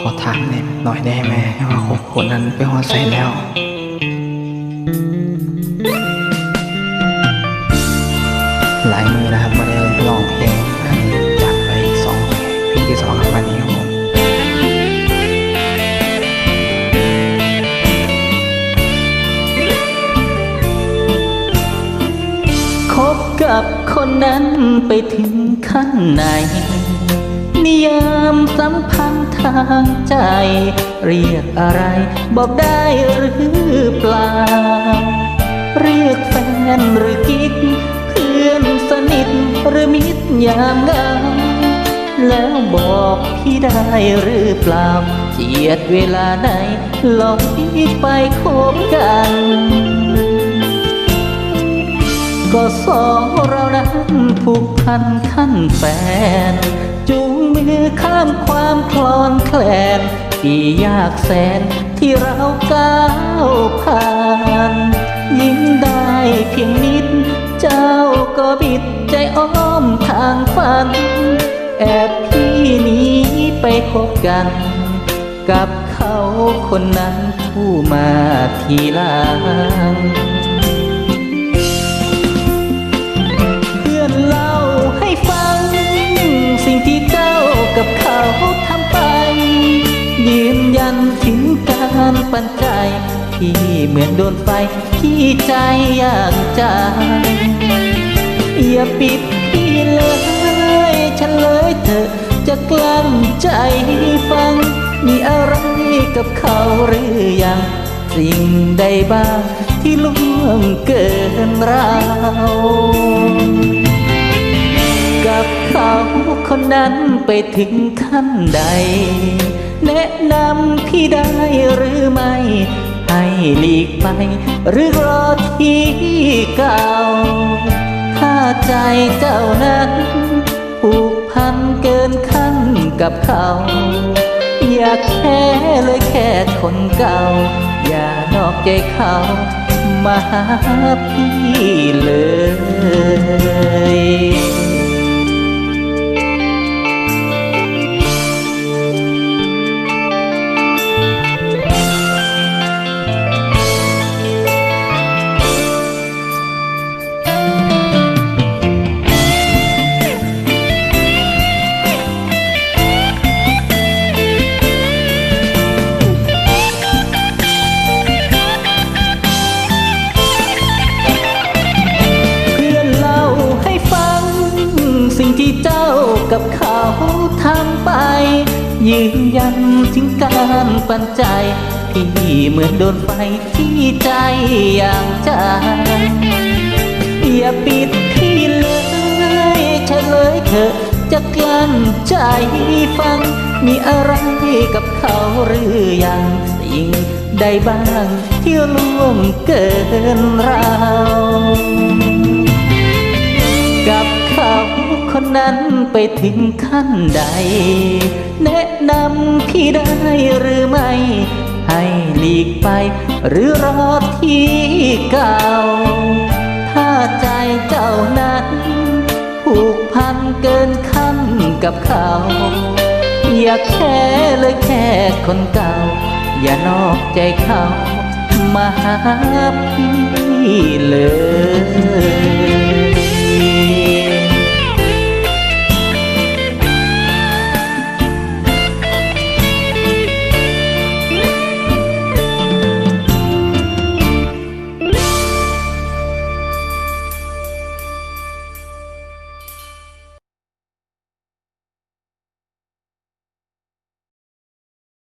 ขอถามหน่อยหน่อยได้ไหมว่าคนคนนั้นไปหอดใส่แล้วหลายมือนะครับมาได้ร้องเพลงอันนี้จัดไปอีกสองเพลงที่สองครับวันนี้ครับผมคบกับคนนั้นไปถึงขั้นไหน นิยามสัมพันธ์ทางใจ เรียกอะไรบอกได้หรือเปล่า เรียกแฟนหรือกิ๊ก เพื่อนสนิทหรือมิตรยามเงาแล้วบอกพี่ได้หรือเปล่าเจียดเวลาไหนลองพี่ไปคบกัน ก็สองเรานั้นผูกพันขั้นแฟน จูงมือข้ามความคลอนแคลนที่ยากแสนที่เราก้าวผ่าน ยิ้มได้เพียงนิด เจ้าก็บิดใจอ้อมทางฝัน แอบพี่หนี้ไปคบกัน กับเขาคนนั้นผู้มาทีหลัง งการปันใจที่เหมือนโดนไฟที่ใจอย่างจังอย่าปิดพี่เลยฉันเลยเถอจะกลั้นใจฟัง มีอะไรกับเขาหรือยัง สิ่งใดบ้างที่ล่วงเกินเรากับเขาคนนั้นไปถึงขั้นใด แนะนำพี่ได้หรือไม่ ให้หลีกไป หรือรอที่เก่า ถ้าใจเจ้านั้นผูกพันเกินขั้นกับเขา อย่าแค่เลยแค่คนเก่า อย่านอกใจเขา มาหาพี่เลย ที่เจ้ากับเขาทำไป ยืนยันถึงการปันใจที่เหมือนโดนไฟที่ใจอย่างจังอย่าปิดพี่เลยเฉลยเถอะจะกลั้นใจฟัง มีอะไรกับเขาหรือยังสิ่งใดบ้างที่ล่วงเกินเรา นั้นไปถึงขั้นใด แนะนำพี่ได้หรือไม่ ให้หลีกไปหรือรอที่เก่า ถ้าใจเจ้านั้น ผูกพันเกินขั้นกับเขา อย่าแค่เลยแค่คนเก่า อย่านอกใจเขามาหาพี่เลย